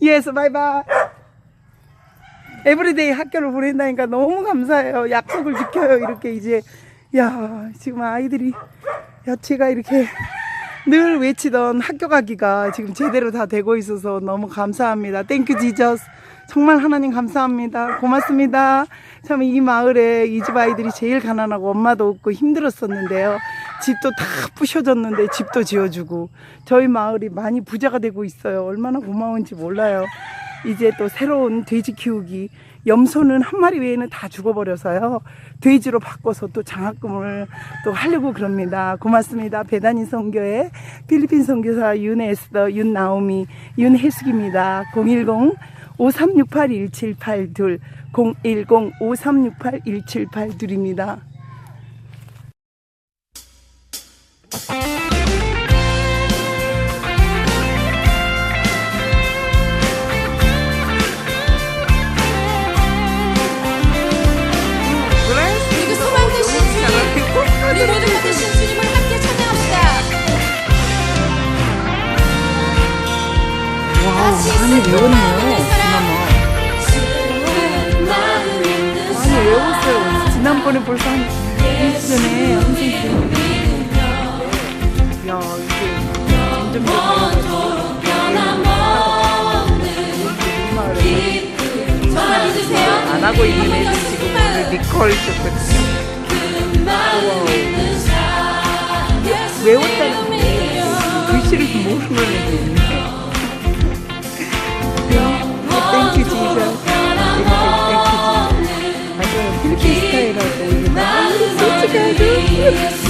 Bye bye. 에브리데이 학교를 보낸다니까 너무 감사해요. 약속을 지켜요. 이렇게 이제 야 지금 아이들이 야 제가 이렇게 늘 외치던 학교 가기가 지금 제대로 다 되고 있어서 너무 감사합니다. 땡큐 지저스. 정말 하나님 감사합니다. 고맙습니다. 참 이 마을에 이 집 아이들이 제일 가난하고 엄마도 없고 힘들었었는데요. 집도 다 부셔졌는데 집도 지어주고 저희 마을이 많이 부자가 되고 있어요. 얼마나 고마운지 몰라요. 이제 또 새로운 돼지 키우기 염소는 한 마리 외에는 다 죽어버려서요. 돼지로 바꿔서 또 장학금을 또 하려고 그럽니다. 고맙습니다. 배단인 선교회 필리핀 선교사 윤에스더 윤나오미 윤혜숙입니다. 010 5368-1782 010 5368-1782입니다 우리 모두가 되신 주님을 함께 찬양합시다. 와우 많이 배웠네요 많이 외웠어요. 지난번에 벌써 한 2주 전에 선생님 야 이게 점점 더 정말 믿으세요? 안 하고 있는 애들 지금 오늘 리콜 줬거든요. 외웠다는 게 글씨를 모르는 애도 있네. 땡큐 지저. 맞아요. 필리핀 스타일하고 이게 너무 솔직하죠?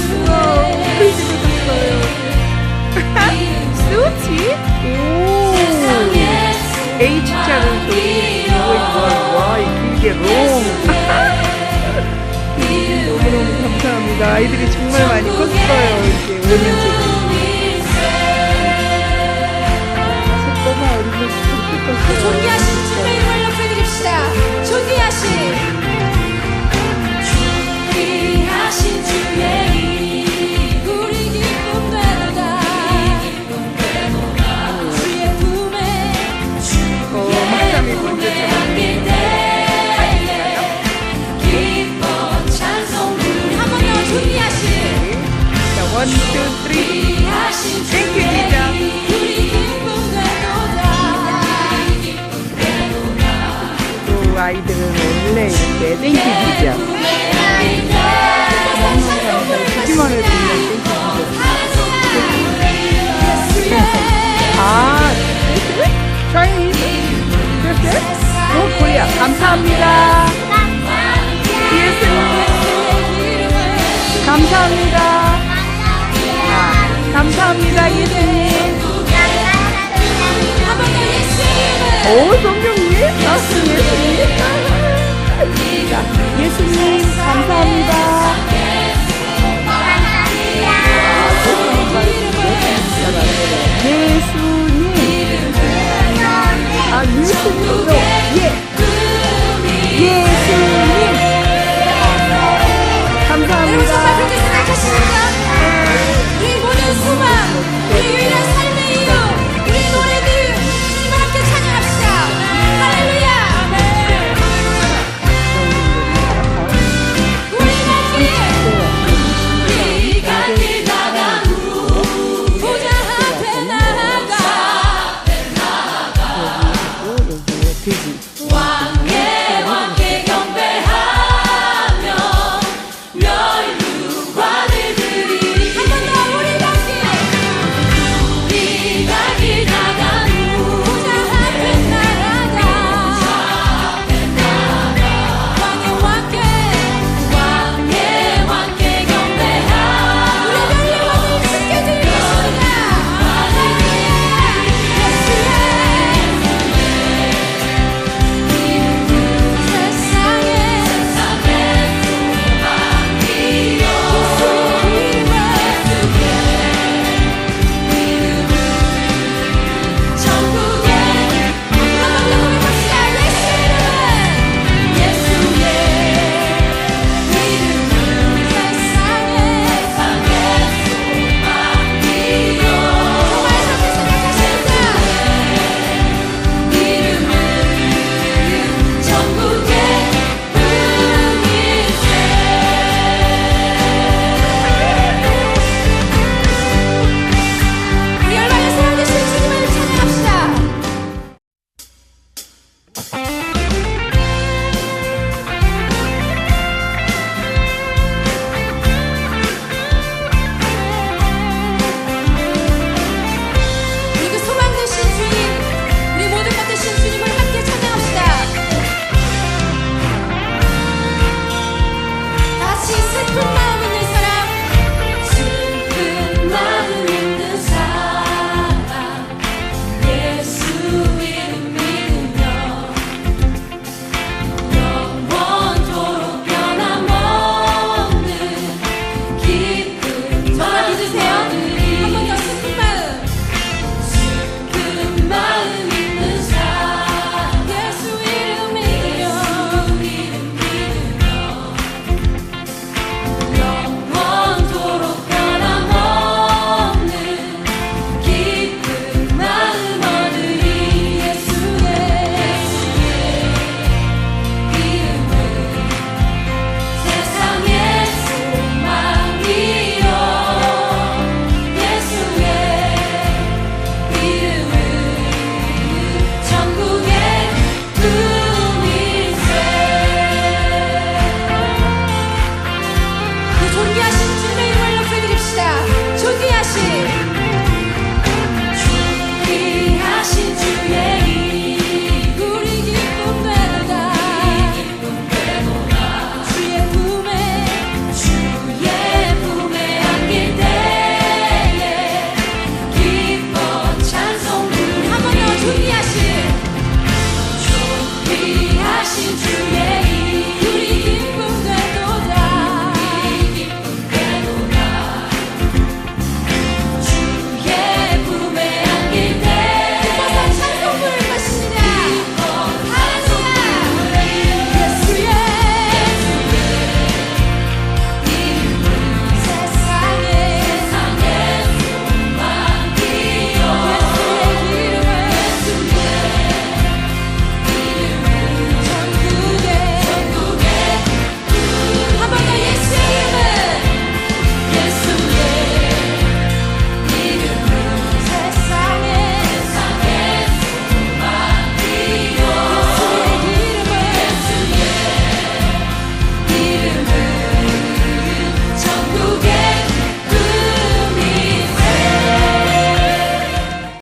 Oh. 이렇게 주죠. 듣기만 해도 그냥 땡큐 주죠. 아? 오, 코리아. 감사합니다. 예수님. 감사합니다. 아, 감사합니다, 예수님. 오, 성경님? 아, 예수님. 자, 예수님, 감사합니다.